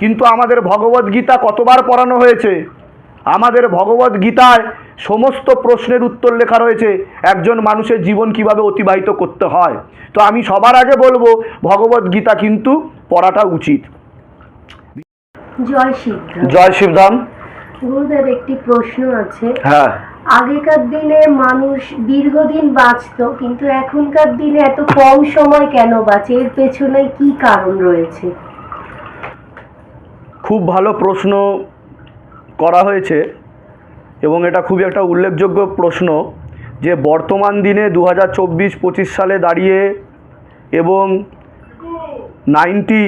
কিন্তু আমাদের ভগবত গীতা কতবার পড়ানো হয়েছে? আমাদের ভগবত গীতায় সমস্ত প্রশ্নের উত্তর লেখা রয়েছে একজন মানুষের জীবন কীভাবে অতিবাহিত করতে হয়? তো আমি সবার আগে বলব ভগবত গীতা কিন্তু পড়াটা উচিত। জয় সিদ্ধ জয় শিবধাম। গুরুদেব একটি প্রশ্ন আছে। হ্যাঁ। আগেকার দিনে মানুষ দীর্ঘদিন বাঁচতো কিন্তু এখনকার দিনে এত কম সময় কেন বাঁচে? এর পেছনে কি কারণ রয়েছে? খুব ভালো প্রশ্ন করা হয়েছে এবং এটা খুবই একটা উল্লেখযোগ্য প্রশ্ন যে বর্তমান দিনে দু হাজার চব্বিশ পঁচিশ সালে দাঁড়িয়ে এবং নাইনটি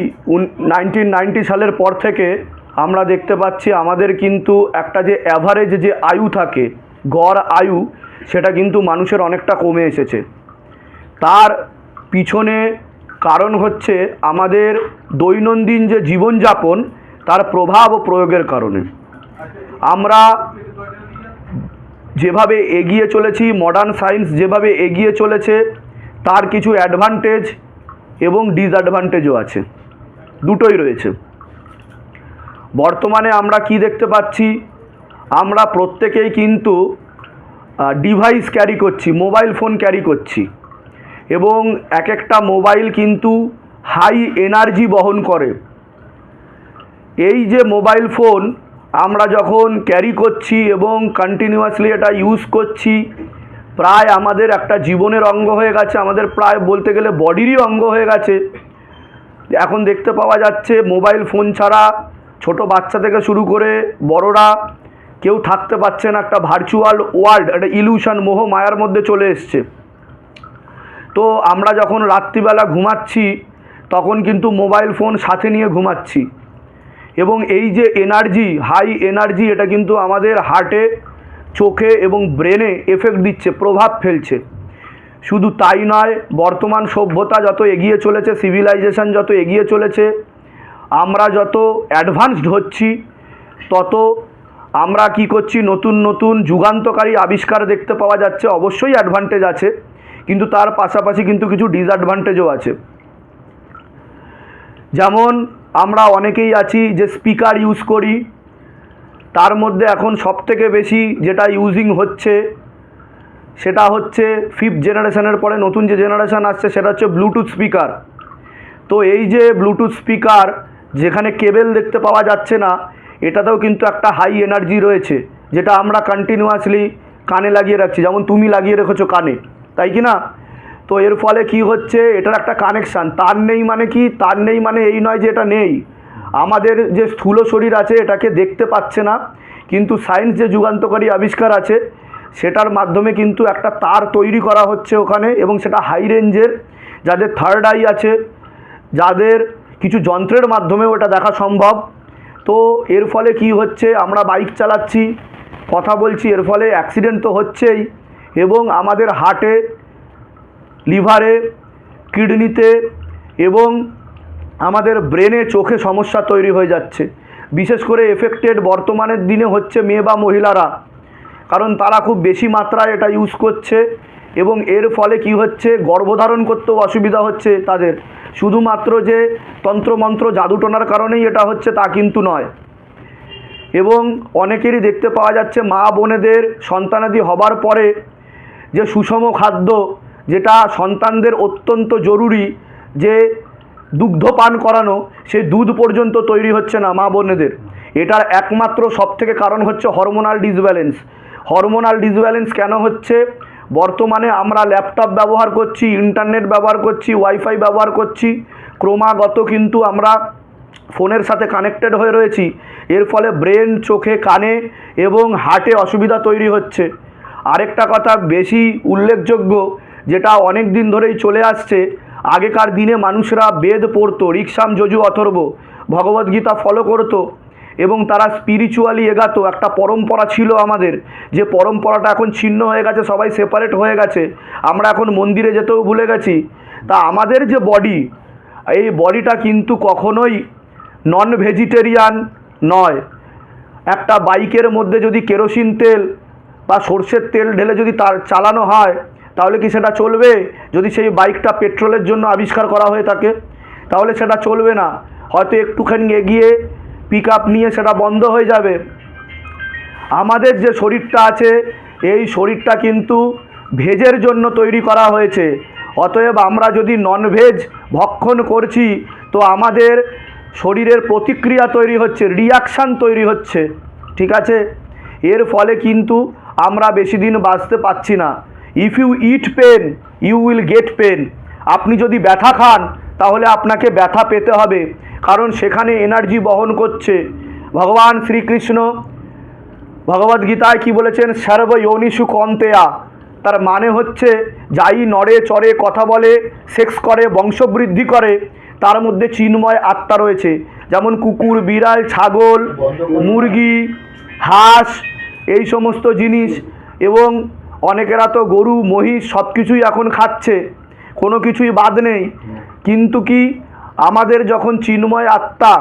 নাইনটিন নাইনটি সালের পর থেকে আমরা দেখতে পাচ্ছি আমাদের কিন্তু একটা যে অ্যাভারেজ যে আয়ু থাকে, গড় আয়ু, সেটা কিন্তু মানুষের অনেকটা কমে এসেছে। তার পিছনে কারণ হচ্ছে আমাদের দৈনন্দিন যে জীবনযাপন তার প্রভাব ও প্রয়োগের কারণে। আমরা যেভাবে এগিয়ে চলেছি মডার্ন সায়েন্স যেভাবে এগিয়ে চলেছে, তার কিছু অ্যাডভান্টেজ এবং ডিসঅ্যাডভান্টেজও আছে। দুটোই রয়েছে। বর্তমানে আমরা কি দেখতে পাচ্ছি? আমরা প্রত্যেকেই কিন্তু ডিভাইস ক্যারি করছি মোবাইল ফোন ক্যারি করছি। এবং এক একটা মোবাইল কিন্তু হাই এনার্জি বহন করে। এই যে মোবাইল ফোন, আমরা যখন ক্যারি করছি এবং কন্টিনিউয়াসলি এটা ইউজ করছি, প্রায় আমাদের একটা জীবনের অঙ্গ হয়ে গেছে, আমাদের প্রায় বলতে গেলে বডিরই অঙ্গ হয়ে গেছে। এখন দেখতে পাওয়া যাচ্ছে, মোবাইল ফোন ছাড়া ছোট বাচ্চা থেকে শুরু করে বড়রা কেউ থাকতে পারছে না, একটা ভার্চুয়াল ওয়ার্ল্ড একটা ইলিউশন মোহ মায়ার মধ্যে চলে এসছে। তো আমরা যখন রাত্রিবেলা ঘুমাচ্ছি, তখন কিন্তু মোবাইল ফোন সাথে নিয়ে ঘুমাচ্ছি। এবং এই যে এনার্জি হাই এনার্জি এটা কিন্তু আমাদের হার্টে চোখে এবং ব্রেনে এফেক্ট দিচ্ছে, প্রভাব ফেলছে। শুধু তাই নয়, বর্তমান সভ্যতা যত এগিয়ে চলেছে সিভিলাইজেশন যত এগিয়ে চলেছে, আমরা যত অ্যাডভান্সড হচ্ছি, তত আমরা কি করছি, নতুন নতুন যুগান্তকারী আবিষ্কার দেখতে পাওয়া যাচ্ছে, অবশ্যই অ্যাডভান্টেজ আছে, কিন্তু তার পাশাপাশি কিন্তু কিছু ডিসঅ্যাডভান্টেজও আছে। যেমন আমরা অনেকেই আছি যে স্পিকার ইউজ করি। তার মধ্যে এখন সবথেকে বেশি যেটা ইউজিং হচ্ছে, সেটা হচ্ছে ফিফথ জেনারেশনের পরে নতুন যে জেনারেশান আসছে, সেটা হচ্ছে ব্লুটুথ স্পিকার তো এই যে ব্লুটুথ স্পিকার যেখানে কেবেল দেখতে পাওয়া যাচ্ছে না, এটাতেও কিন্তু একটা হাই এনার্জি রয়েছে, যেটা আমরা কন্টিনিউয়াসলি কানে লাগিয়ে রাখছি। যেমন তুমি লাগিয়ে রেখেছো কানে, তাই কি না? তো এর ফলে কি হচ্ছে? এটার একটা কানেকশান তার নেই মানে কি? তার নেই মানে এই নয় যে এটা নেই। আমাদের যে স্থূল শরীর আছে, এটাকে দেখতে পাচ্ছে না। কিন্তু সায়েন্স যে যুগান্তকারী আবিষ্কার আছে, সেটার মাধ্যমে কিন্তু একটা তার তৈরি করা হচ্ছে ওখানে এবং সেটা হাই রেঞ্জের যাদের থার্ড আই আছে, যাদের কিছু যন্ত্রের মাধ্যমে ওটা দেখা সম্ভব। তো এর ফলে কি হচ্ছে? আমরা বাইক চালাচ্ছি, কথা বলছি, এর ফলে অ্যাক্সিডেন্ট তো হচ্ছেই। এবং আমাদের হার্টে লিভারে, কিডনিতে এবং আমাদের ব্রেনে চোখে সমস্যা তৈরি হয়ে যাচ্ছে। বিশেষ করে এফেক্টেড বর্তমানের দিনে হচ্ছে মেয়ে বা মহিলারা, কারণ তারা খুব বেশি মাত্রায় এটা ইউজ করছে এবং এর ফলে কি হচ্ছে, গর্ভধারণ করতেও অসুবিধা হচ্ছে তাদের। শুধুমাত্র যে তন্ত্রমন্ত্র জাদুটোনার কারণেই এটা হচ্ছে তা কিন্তু নয়। এবং অনেকেরই দেখতে পাওয়া যাচ্ছে মা বোনেদের সন্তানাদি হবার পরে যে সুষম খাদ্য যেটা সন্তানদের অত্যন্ত জরুরি যে দুগ্ধ পান করানো সেই দুধ পর্যন্ত তৈরি হচ্ছে না মা বোনেদের। এটার একমাত্র সবথেকে কারণ হচ্ছে হরমোনাল ডিসব্যালেন্স। হরমোনাল ডিসব্যালেন্স কেন হচ্ছে? বর্তমানে আমরা ল্যাপটপ ব্যবহার করছি, ইন্টারনেট ব্যবহার করছি, ওয়াইফাই ব্যবহার করছি, ক্রমাগত কিন্তু আমরা ফোনের সাথে কানেক্টেড হয়ে রয়েছি। এর ফলে ব্রেন, চোখে, কানে এবং হার্টে অসুবিধা তৈরি হচ্ছে। আরেকটা কথা, বেশি উল্লেখযোগ্য যেটা অনেক দিন ধরেই চলে আসছে। আগেকার দিনে মানুষরা বেদ পড়তো রিক্সাম যজু অথর্ব ভগবদ্গীতা ফলো করতো এবং তারা স্পিরিচুয়ালি এগাতো। একটা পরম্পরা ছিল আমাদের যে পরম্পরাটা এখন ছিন্ন হয়ে গেছে, সবাই সেপারেট হয়ে গেছে। আমরা এখন মন্দিরে যেতেও ভুলে গেছি। তা আমাদের যে বডি এই বডিটা কিন্তু কখনোই নন ভেজিটেরিয়ান নয়। একটা বাইকের মধ্যে যদি কেরোসিন তেল বা সর্ষের তেল ঢেলে যদি তার চালানো হয় তাহলে কি সেটা চলবে? যদি সেই বাইকটা পেট্রোলের জন্য আবিষ্কার করা হয়ে থাকে তাহলে সেটা চলবে না। হয়তো একটুখানি এগিয়ে পিক নিয়ে সেটা বন্ধ হয়ে যাবে। আমাদের যে শরীরটা আছে, এই শরীরটা কিন্তু ভেজের জন্য তৈরি করা হয়েছে। অতএব আমরা যদি ননভেজ ভক্ষণ করছি, তো আমাদের শরীরের প্রতিক্রিয়া তৈরি হচ্ছে রিয়াকশান তৈরি হচ্ছে। ঠিক আছে? এর ফলে কিন্তু আমরা বেশি দিন বাঁচতে পারছি না। If you eat pain you will get pain আপনি যদি ব্যথা খান, তাহলে আপনাকে ব্যথা পেতে হবে। কারণ সেখানে এনার্জি বহন করছে। ভগবান শ্রীকৃষ্ণ ভগবদ গীতায় কি বলেছেন? সর্ব ইয়নিষু কন্তেয়া। তার মানে হচ্ছে, যাই নড়ে চড়ে কথা বলে সেক্স করে, বংশবৃদ্ধি করে, তার মধ্যে চিন্ময় আত্মা রয়েছে। যেমন কুকুর, বিড়াল, ছাগল, মুরগি, হাঁস, এই সমস্ত জিনিস এবং অনেকেরা তো গরু, মহিষ সব কিছুই এখন খাচ্ছে, কোনো কিছুই বাদ নেই। কিন্তু কি আমাদের যখন চিন্ময় আত্মা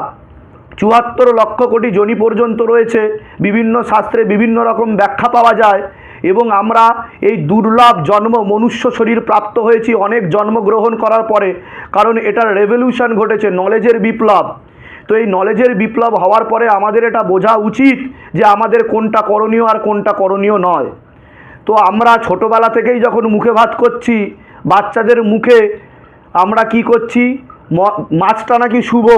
চুয়াত্তর লক্ষ কোটি জনি পর্যন্ত রয়েছে, বিভিন্ন শাস্ত্রে বিভিন্ন রকম ব্যাখ্যা পাওয়া যায়, এবং আমরা এই দুর্লভ জন্ম মনুষ্য শরীর প্রাপ্ত হয়েছি, অনেক জন্মগ্রহণ করার পরে, কারণ এটার রেভলিউশন ঘটেছে নলেজের বিপ্লব। তো এই নলেজের বিপ্লব হওয়ার পরে আমাদের এটা বোঝা উচিত যে আমাদের কোনটা করণীয় আর কোনটা করণীয় নয়। তো আমরা ছোটোবেলা থেকেই যখন মুখে ভাত করছি, বাচ্চাদের মুখে আমরা কি করছি? মাছটা নাকি শুভ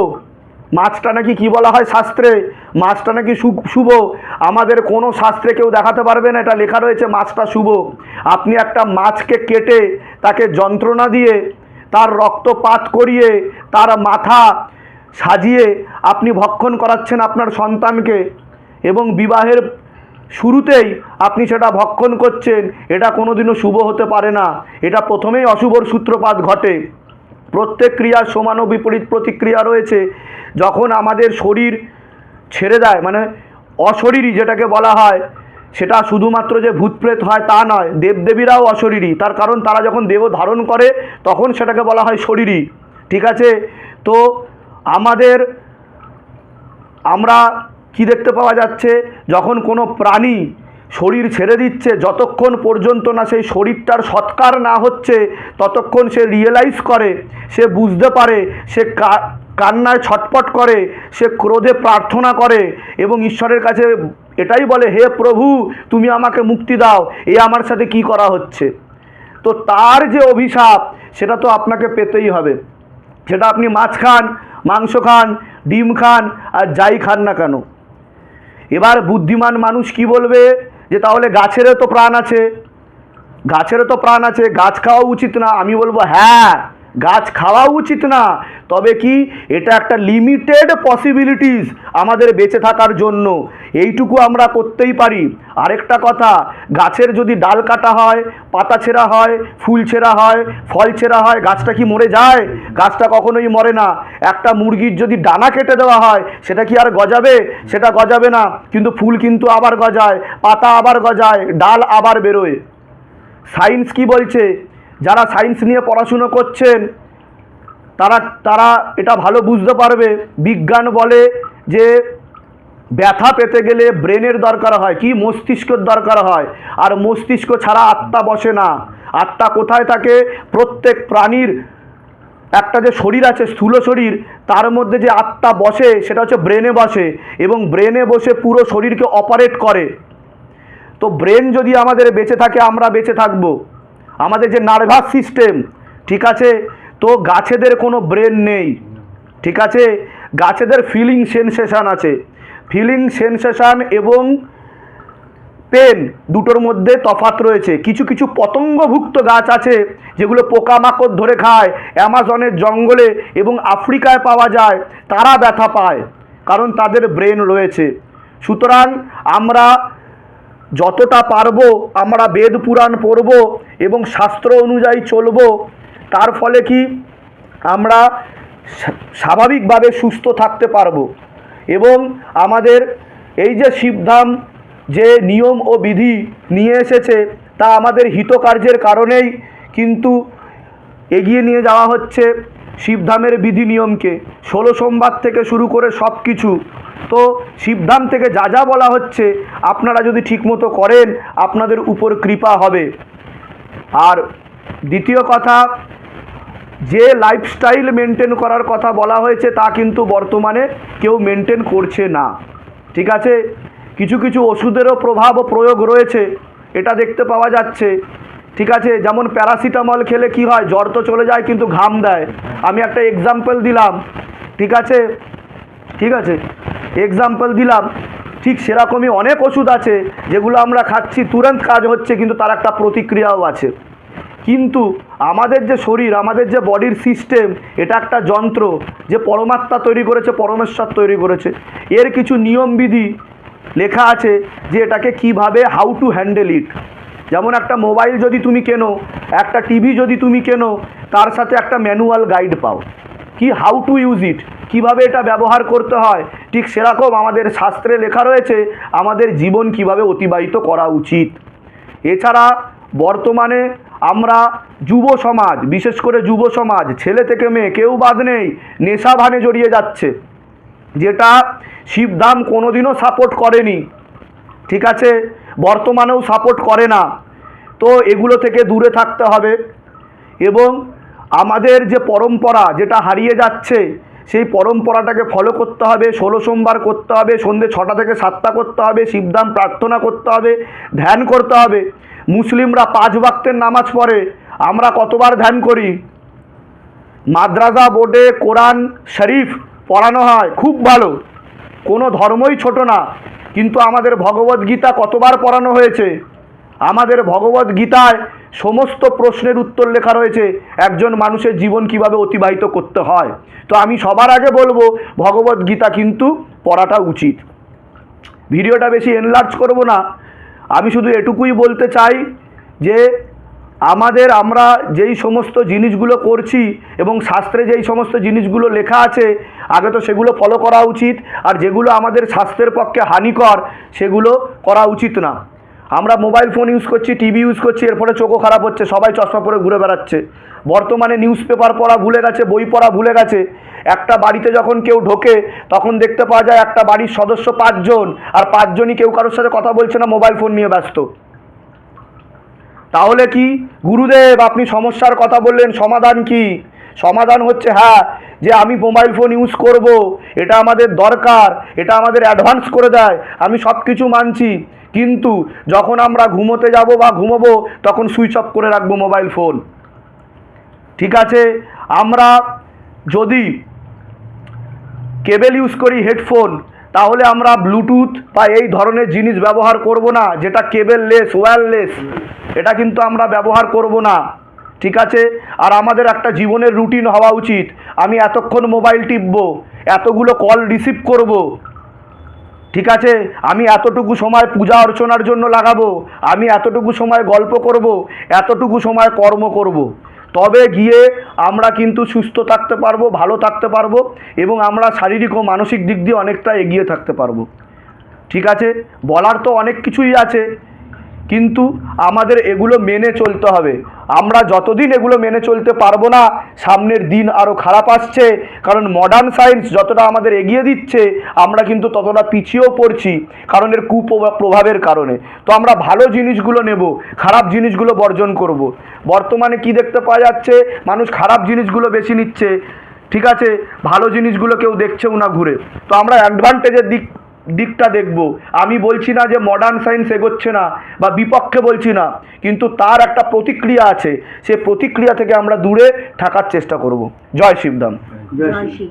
মাছটা নাকি কি বলা হয় শাস্ত্রে? মাছটা নাকি শুভ আমাদের কোনো শাস্ত্রে কেউ দেখাতে পারবে না, এটা লেখা রয়েছে মাছটা শুভ আপনি একটা মাছকে কেটে তাকে যন্ত্রণা দিয়ে, তার রক্তপাত করিয়ে, তার মাথা সাজিয়ে আপনি ভক্ষণ করাচ্ছেন আপনার সন্তানকে এবং বিবাহের শুরুতেই আপনি সেটা ভক্ষণ করছেন, এটা কোনোদিনও শুভ হতে পারে না। এটা প্রথমেই অশুভর সূত্রপাত ঘটে। প্রত্যেক ক্রিয়ার সমান ও বিপরীত প্রতিক্রিয়া রয়েছে। যখন আমাদের শরীর ছেড়ে দেয় মানে অশরীরী যেটাকে বলা হয়, সেটা শুধুমাত্র যে ভূতপ্রেত হয় তা নয়, দেবদেবীরাও অশরীরী। তার কারণ তারা যখন দেহ ধারণ করে, তখন সেটাকে বলা হয় শরীরী। ঠিক আছে? তো আমাদের, আমরা কি দেখতে পাওয়া যাচ্ছে? যখন কোনো প্রাণী শরীর ছেড়ে দিচ্ছে, যতক্ষণ পর্যন্ত না সেই শরীরটার সৎকার না হচ্ছে, ততক্ষণ সে রিয়েলাইজ করে, সে বুঝতে পারে, সে কান্নায় ছটপট করে, সে ক্রোধে প্রার্থনা করে এবং ঈশ্বরের কাছে এটাই বলে, হে প্রভু, তুমি আমাকে মুক্তি দাও। এ আমার সাথে কি করা হচ্ছে? তো তার যে অভিশাপ, সেটা তো আপনাকে পেতেই হবে। সেটা আপনি মাছ খান, মাংস খান, ডিম খান, আর যাই খান না কেন। এবার বুদ্ধিমান মানুষ কি বলবে? যে তাহলে গাছেরও তো প্রাণ আছে। গাছেরও তো প্রাণ আছে। গাছ খাওয়া উচিত না। আমি বলব হ্যাঁ গাছ খাওয়া উচিত না। তবে কি এটা একটা লিমিটেড পসিবিলিটিস আমাদের বেঁচে থাকার জন্য। এইটুকু আমরা করতেই পারি। আরেকটা কথা, গাছের যদি ডাল কাটা হয়, পাতা ছেঁড়া হয়, ফুল ছেঁড়া হয়, ফল ছেঁড়া হয়, গাছটা কি মরে যায়? গাছটা কখনোই মরে না। একটা মুরগির যদি ডানা কেটে দেওয়া হয়, সেটা কি আর গজাবে? সেটা গজাবে না। কিন্তু ফুল কিন্তু আবার গজায়, পাতা আবার গজায়, ডাল আবার বেরোয়। সায়েন্স কি বলছে? যারা সায়েন্স নিয়ে পড়াশুনো করছেন তারা তারা এটা ভালো বুঝতে পারবে। বিজ্ঞান বলে যে ব্যথা পেতে গেলে ব্রেনের দরকার হয়, কি মস্তিষ্কের দরকার হয়। আর মস্তিষ্ক ছাড়া আত্মা বসে না। আত্মা কোথায় থাকে? প্রত্যেক প্রাণীর, একটা যে শরীর আছে, স্থূল শরীর, তার মধ্যে যে আত্মা বসে, সেটা হচ্ছে ব্রেনে বসে। এবং ব্রেনে বসে পুরো শরীরকে অপারেট করে। তো ব্রেন যদি আমাদের বেঁচে থাকে, আমরা বেঁচে থাকব। আমাদের যে নার্ভাস সিস্টেম, ঠিক আছে? তো গাছেদের কোনো ব্রেন নেই, ঠিক আছে? গাছেদের ফিলিং সেনসেশন আছে। ফিলিং সেনসেশন এবং পেন দুটোর মধ্যে তফাত রয়েছে। কিছু কিছু পতঙ্গভুক্ত গাছ আছে, যেগুলো পোকামাকড় ধরে খায়, অ্যামাজনের জঙ্গলে এবং আফ্রিকায় পাওয়া যায়, তারা ব্যথা পায়, কারণ তাদের ব্রেন রয়েছে। সুতরাং আমরা যতটা পারব, আমরা বেদ পুরাণ পড়ব এবং শাস্ত্র অনুযায়ী চলব তার ফলে কি? আমরা স্বাভাবিকভাবে সুস্থ থাকতে পারব। এবং আমাদের এই যে শিবধাম যে নিয়ম ও বিধি নিয়ে এসেছে, তা আমাদের হিতকার্যের কারণেই কিন্তু এগিয়ে নিয়ে যাওয়া হচ্ছে শিবধামের বিধি নিয়মকে। ষোলো সোমবার থেকে শুরু করে সব কিছু তো শিবধাম থেকে যা যা বলা হচ্ছে, আপনারা যদি ঠিকমতো করেন, আপনাদের উপর কৃপা হবে। আর দ্বিতীয় কথা, যে লাইফস্টাইল মেনটেন করার কথা বলা হয়েছে তা কিন্তু বর্তমানে কেউ মেনটেন করছে না। ঠিক আছে? কিছু কিছু ওষুধেরও প্রভাব প্রয়োগ রয়েছে, এটা দেখতে পাওয়া যাচ্ছে। ঠিক আছে? যেমন প্যারাসিটামল খেলে কি হয়, জ্বর তো চলে যায় কিন্তু ঘাম দেয়। আমি একটা এক্সাম্পল দিলাম। ঠিক আছে? ঠিক আছে? এক্সাম্পল দিলাম। ঠিক সেরকমই অনেক ওষুধ আছে যেগুলো আমরা খাচ্ছি, তুরন্ত কাজ হচ্ছে কিন্তু তার একটা প্রতিক্রিয়াও আছে। কিন্তু আমাদের যে শরীর, আমাদের যে বডির সিস্টেম এটা একটা যন্ত্র যে পরমাত্মা তৈরি করেছে, পরমেশ্বর তৈরি করেছে। এর কিছু নিয়মবিধি লেখা আছে যে এটাকে কীভাবে হাউ টু হ্যান্ডেল ইট যেমন একটা মোবাইল যদি তুমি কেনো, একটা টিভি যদি তুমি কেনো, তার সাথে একটা ম্যানুয়াল গাইড পাও। কি হাউ টু ইউজ ইট কীভাবে এটা ব্যবহার করতে হয়, ঠিক সেরকম আমাদের শাস্ত্রে লেখা রয়েছে, আমাদের জীবন কীভাবে অতিবাহিত করা উচিত। এছাড়া বর্তমানে আমরা যুব সমাজ, বিশেষ করে যুব সমাজ, ছেলে থেকে মেয়ে, কেউ বাদ নেই, নেশা ভানে জড়িয়ে যাচ্ছে। যেটা শিবধাম কোনোদিনও সাপোর্ট করেনি। ঠিক আছে? বর্তমানেও সাপোর্ট করে না। তো এগুলো থেকে দূরে থাকতে হবে। এবং আমাদের যে পরম্পরা, যেটা হারিয়ে যাচ্ছে সেই পরম্পরাটাকে ফলো করতে হবে, ষোলো সোমবার করতে হবে সন্ধ্যে ছটা থেকে সাতটা করতে হবে, শিবধাম প্রার্থনা করতে হবে, ধ্যান করতে হবে। মুসলিমরা পাঁচ বাক্তের নামাজ পড়ে, আমরা কতবার ধ্যান করি? মাদ্রাসা বোর্ডে কোরআন শরীফ পড়ানো হয়, খুব ভালো। কোনো ধর্মই ছোট না, কিন্তু আমাদের ভগবদ্গীতা কতবার পড়ানো হয়েছে? আমাদের ভগবত গীতায় সমস্ত প্রশ্নের উত্তর লেখা রয়েছে, একজন মানুষের জীবন কীভাবে অতিবাহিত করতে হয়? তো আমি সবার আগে বলব, ভগবত গীতা কিন্তু পড়াটা উচিত। ভিডিওটা বেশি এনলার্জ করব না। আমি শুধু এটুকুই বলতে চাই যে, আমাদের আমরা যেই সমস্ত জিনিসগুলো করছি এবং শাস্ত্রে যেই সমস্ত জিনিসগুলো লেখা আছে, আগে তো সেগুলো ফলো করা উচিত, আর যেগুলো আমাদের স্বাস্থ্যের পক্ষে হানিকর, সেগুলো করা উচিত না। আমরা মোবাইল ফোন ইউজ করছি টিভি ইউজ করছি, এর ফলে চোখও খারাপ হচ্ছে, সবাই চশমা পরে ঘুরে বেড়াচ্ছে। বর্তমানে নিউজ পেপার পড়া ভুলে গেছে, বই পড়া ভুলে গেছে। একটা বাড়িতে যখন কেউ ঢোকে, তখন দেখতে পাওয়া যায় একটা বাড়ির সদস্য পাঁচজন, আর পাঁচজনই কেউ কারোর সাথে কথা বলছে না, মোবাইল ফোন নিয়ে ব্যস্ত। তাহলে কি? গুরুদেব, আপনি সমস্যার কথা বললেন, সমাধান কি? সমাধান হচ্ছে হ্যাঁ যে আমি মোবাইল ফোন ইউজ করব, এটা আমাদের দরকার, এটা আমাদের অ্যাডভান্স করে দেয়, আমি সব কিছু মানছি। কিন্তু যখন আমরা ঘুমোতে যাব বা ঘুমোবো, তখন সুইচ অফ করে রাখব মোবাইল ফোন ঠিক আছে? আমরা যদি কেবেল ইউজ করি হেডফোন তাহলে আমরা ব্লুটুথ বা এই ধরনের জিনিস ব্যবহার করব না, যেটা কেবেললেস ওয়্যারলেস এটা কিন্তু আমরা ব্যবহার করব না। ঠিক আছে? আর আমাদের একটা জীবনের রুটিন হওয়া উচিত। আমি এতক্ষণ মোবাইল টিপবো, এতগুলো কল রিসিভ করব। ঠিক আছে? আমি এতটুকু সময় পূজা অর্চনার জন্য লাগাবো, আমি এতটুকু সময় গল্প করব, এতটুকু সময় কর্ম করব। তবে গিয়ে আমরা কিন্তু সুস্থ থাকতে পারব, ভালো থাকতে পারব এবং আমরা শারীরিক ও মানসিক দিক দিয়ে অনেকটা এগিয়ে থাকতে পারব। ঠিক আছে? বলার তো অনেক কিছুই আছে। কিন্তু আমাদের এগুলো মেনে চলতে হবে। আমরা যতদিন এগুলো মেনে চলতে পারব না, সামনের দিন আরও খারাপ আসছে। কারণ মডার্ন সায়েন্স যতটা আমাদের এগিয়ে দিচ্ছে, আমরা কিন্তু ততটা পিছিয়েও পড়ছি কারণ এর কুপ্রভাবের কারণে। তো আমরা ভালো জিনিসগুলো নেব, খারাপ জিনিসগুলো বর্জন করব। বর্তমানে কি দেখতে পাওয়া যাচ্ছে? মানুষ খারাপ জিনিসগুলো বেশি নিচ্ছে। ঠিক আছে? ভালো জিনিসগুলো কেউ দেখছেও না ঘুরে। তো আমরা অ্যাডভান্টেজের দিক দিকটা দেখব। আমি বলছি না যে মডার্ন সায়েন্স এগোচ্ছে না বা বিপক্ষে বলছি না, কিন্তু তার একটা প্রতিক্রিয়া আছে। সে প্রতিক্রিয়া থেকে আমরা দূরে থাকার চেষ্টা করব। জয় শিবদাম জয় শিব।